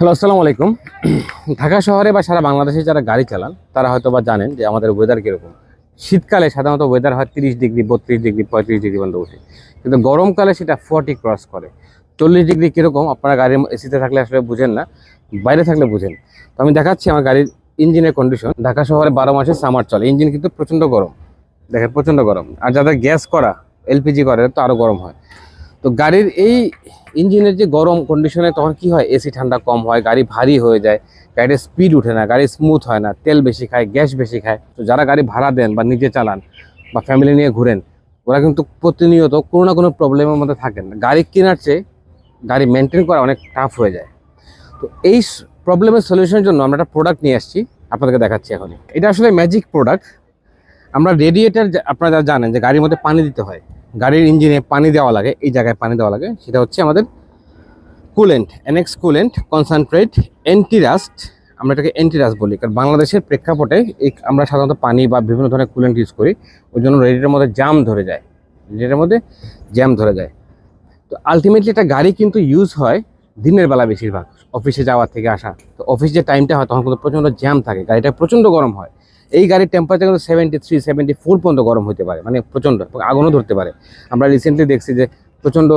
Hello, আসসালামু আলাইকুম। ঢাকা শহরে বা সারা বাংলাদেশে যারা গাড়ি চালান, তারা হয়তো বা জানেন যে আমাদের ওয়েদার কীরকম। শীতকালে সাধারণত ওয়েদার হয় তিরিশ ডিগ্রি, বত্রিশ ডিগ্রি, পঁয়ত্রিশ ডিগ্রি পর্যন্ত ওঠে কিন্তু গরমকালে সেটা ফর্টি ক্রস করে। চল্লিশ ডিগ্রি কীরকম, আপনারা গাড়ির এসিতে থাকলে আসলে বুঝেন না, বাইরে থাকলে বুঝেন। তো আমি দেখাচ্ছি আমার গাড়ির ইঞ্জিনের কন্ডিশন ঢাকা শহরে বারো মাসে সামার চলে। ইঞ্জিন কিন্তু প্রচণ্ড গরম। দেখেন, প্রচণ্ড গরম। আর যাদের গ্যাস করা এলপিজি করে তো আরও গরম হয়। তো গাড়ির এই ইঞ্জিনের যে গরম কন্ডিশনে তখন কি হয়? এসি ঠান্ডা কম হয়, গাড়ি ভারী হয়ে যায়, গাড়ির স্পিড উঠে না, গাড়ি স্মুথ হয় না, তেল বেশি খায় গ্যাস বেশি খায়। তো যারা গাড়ি ভাড়া দেন বা নিজে চালান বা ফ্যামিলি নিয়ে ঘুরেন, ওরা কিন্তু প্রতিনিয়ত কোনো না কোনো প্রবলেমের মধ্যে থাকেন। না গাড়ি কেনার চেয়ে গাড়ি মেনটেন করা অনেক টাফ হয়ে যায়। তো এই প্রবলেমের সলিউশনের জন্য আমরা একটা প্রোডাক্ট নিয়ে আসছি, আপনাদেরকে দেখাচ্ছি এখন এটা আসলে ম্যাজিক প্রোডাক্ট আমরা রেডিয়েটার আপনারা জানেন যে গাড়ির মধ্যে পানি দিতে হয় গাড়ির ইঞ্জিনে পানি দেওয়া লাগে, এই জায়গায় পানি দেওয়া লাগে। সেটা হচ্ছে আমাদের coolant NX coolant concentrate antirust আমরা এটাকে অ্যান্টিরাস্ট বলি। কারণ বাংলাদেশের প্রেক্ষাপটে এই আমরা সাধারণত পানি বা বিভিন্ন ধরনের কুলেন্ট ইউজ করি, ওই জন্য রেডিয়েটার মধ্যে জাম ধরে যায়। রেডিয়েটার মধ্যে জ্যাম ধরে যায়। তো আলটিমেটলি একটা গাড়ি কিন্তু ইউজ হয় দিনের বেলা বেশিরভাগ অফিসে যাওয়ার থেকে আসা। তো অফিস যে টাইমটা হয়, তখন কিন্তু প্রচণ্ড জ্যাম থাকে। গাড়িটা প্রচণ্ড গরম হয়। এই গাড়ির টেম্পারেচার কিন্তু সেভেন্টি থ্রি সেভেন্টি ফোর পর্যন্ত গরম হতে পারে। মানে প্রচণ্ড আগুনও ধরতে পারে। আমরা রিসেন্টলি দেখছি যে প্রচণ্ড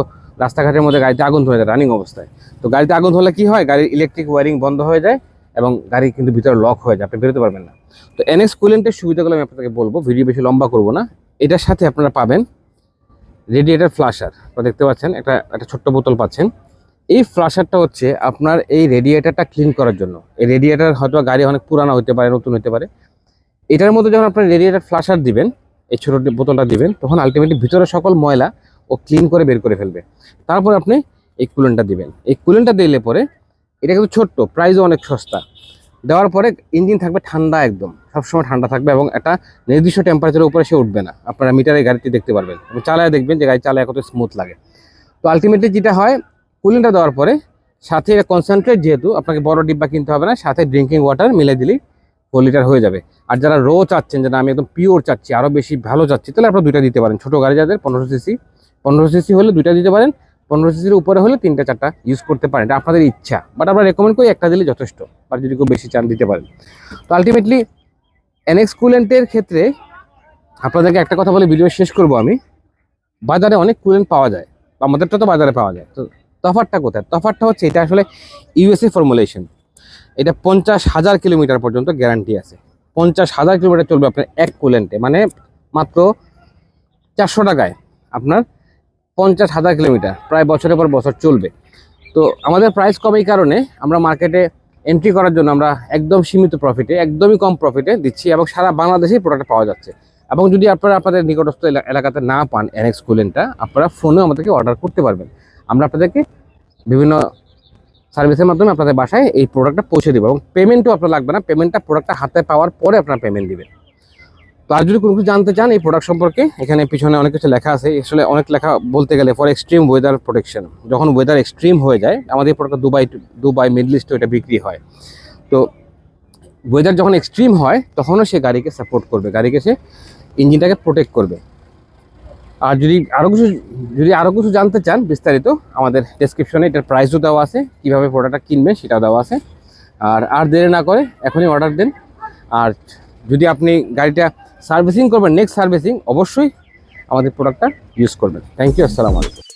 রাস্তাঘাটের মধ্যে গাড়িতে আগুন ধরে যায় রানিং অবস্থায়। তো গাড়িতে আগুন ধরলে কি হয়? গাড়ির ইলেকট্রিক ওয়ারিং বন্ধ হয়ে যায় এবং গাড়ি কিন্তু ভিতরে লক হয়ে যায়। আপনি বেরোতে পারবেন না। তো এনএক্স কুলেন্টের সুবিধাগুলো আমি আপনাকে বলব। ভিডিও বেশি লম্বা করব না। এটার সাথে আপনারা পাবেন রেডিয়েটার ফ্লাশার দেখতে পাচ্ছেন, একটা একটা ছোট্ট বোতল পাচ্ছেন। এই ফ্লাশারটা হচ্ছে আপনার এই রেডিয়েটারটা ক্লিন করার জন্য। এই রেডিয়েটার হয়তো গাড়ি অনেক পুরানো হতে পারে, নতুন হতে পারে। এটার মধ্যে যখন আপনার রেডিয়েটার ফ্লাশার দিবেন, এই ছোটো বোতলটা দিবেন, তখন আলটিমেটলি ভিতরে সকল ময়লা ও ক্লিন করে বের করে ফেলবে। তারপর আপনি এই কুলেনটা দিবেন। এই কুলেনটা দিলে পরে এটা কিন্তু ছোট্ট প্রাইসও অনেক সস্তা। দেওয়ার পরে ইঞ্জিন থাকবে ঠান্ডা একদম, সবসময় ঠান্ডা থাকবে এবং একটা নির্দিষ্ট টেম্পারেচারের উপরে সে উঠবে না। আপনারা মিটারে গাড়িটি দেখতে পারবেন এবং চালায় দেখবেন যে গাড়ি চালায় কত স্মুথ লাগে। তো আলটিমেটলি যেটা হয় কুলিংটা দেওয়ার পরে সাথে কনসেন্ট্রেট যেহেতু, আপনাকে বড় ডিব্বা কিনতে হবে না, সাথে ড্রিঙ্কিং ওয়াটার মিলে দিলেই ফোর লিটার হয়ে যাবে। আর যারা রো চাচ্ছেন যে না আমি একদম পিওর চাচ্ছি আরও বেশি ভালো চাচ্ছি, তাহলে আপনারা দুইটা দিতে পারেন। ছোটো গাড়ি যাদের, পনেরো সিসি পনেরো সিসি হলে দুইটা দিতে পারেন, পনেরো সিসির উপরে হলে তিনটা, চারটা ইউজ করতে পারেন। এটা আপনাদের ইচ্ছা। বাট আমরা রেকমেন্ড করি একটা দিলে যথেষ্ট আর যদি কেউ বেশি চান দিতে পারেন। তো আলটিমেটলি এনএক্স কুলেন্টের ক্ষেত্রে আপনাদেরকে একটা কথা বলে ভিডিও শেষ করব আমি। বাজারে অনেক কুলেন্ট পাওয়া যায় আমাদেরটা তো বাজারে পাওয়া যায়। তো তফাতটা কোথায়? তফাতটা হচ্ছে এটা আসলে ইউএসএ ফর্মুলেশন এটা পঞ্চাশ হাজার কিলোমিটার পর্যন্ত গ্যারান্টি আছে। পঞ্চাশ হাজার কিলোমিটার চলবে আপনার এক কুলেন্টে মানে মাত্র চারশো টাকায় আপনার পঞ্চাশ হাজার কিলোমিটার, প্রায় বছরের পর বছর চলবে। তো আমাদের প্রাইস কম এই কারণে আমরা মার্কেটে এন্ট্রি করার জন্য আমরা একদম সীমিত প্রফিটে একদমই কম প্রফিটে দিচ্ছি এবং সারা বাংলাদেশেই প্রোডাক্ট পাওয়া যাচ্ছে। এবং যদি আপনারা আপনাদের নিকটস্থ এলা- এলাকাতে না পান এনএক্স কুলেনটা আপনারা ফোনেও আমাদেরকে অর্ডার করতে পারবেন। আমরা আপনাদেরকে বিভিন্ন সার্ভিসের মাধ্যমে আপনাদের বাসায় এই প্রোডাক্টটা পৌঁছে দেবো এবং পেমেন্টও আপনার লাগবে না। পেমেন্টটা প্রোডাক্টটা হাতে পাওয়ার পরে আপনার পেমেন্ট দিবেন। তো আর যদি কোনো কিছু জানতে চান এই প্রোডাক্ট সম্পর্কে, এখানে পিছনে অনেক কিছু লেখা আছে। আসলে অনেক লেখা বলতে গেলে ফর এক্সট্রিম ওয়েদার প্রোটেকশন যখন ওয়েদার এক্সট্রিম হয়ে যায়, আমাদের প্রোডাক্ট দুবাই দুবাই মিডল ইস্টে এটা বিক্রি হয়। তো ওয়েদার যখন এক্সট্রিম হয়, তখনও সে গাড়িকে সাপোর্ট করবে। গাড়িকে সে ইঞ্জিনটাকে প্রোটেক্ট করবে। আর যদি আরও কিছু, যদি আরও কিছু জানতে চান বিস্তারিত, আমাদের ডেসক্রিপশনে এটার প্রাইসও দেওয়া আছে, কীভাবে প্রোডাক্টটা কিনবেন সেটাও দেওয়া আছে। আর আর দেরি না করে এখনই অর্ডার দেন। আর যদি আপনি গাড়িটা সার্ভিসিং করবেন নেক্সট সার্ভিসিং অবশ্যই আমাদের প্রোডাক্টটা ইউজ করবেন। থ্যাংক ইউ আসসালামু আলাইকুম।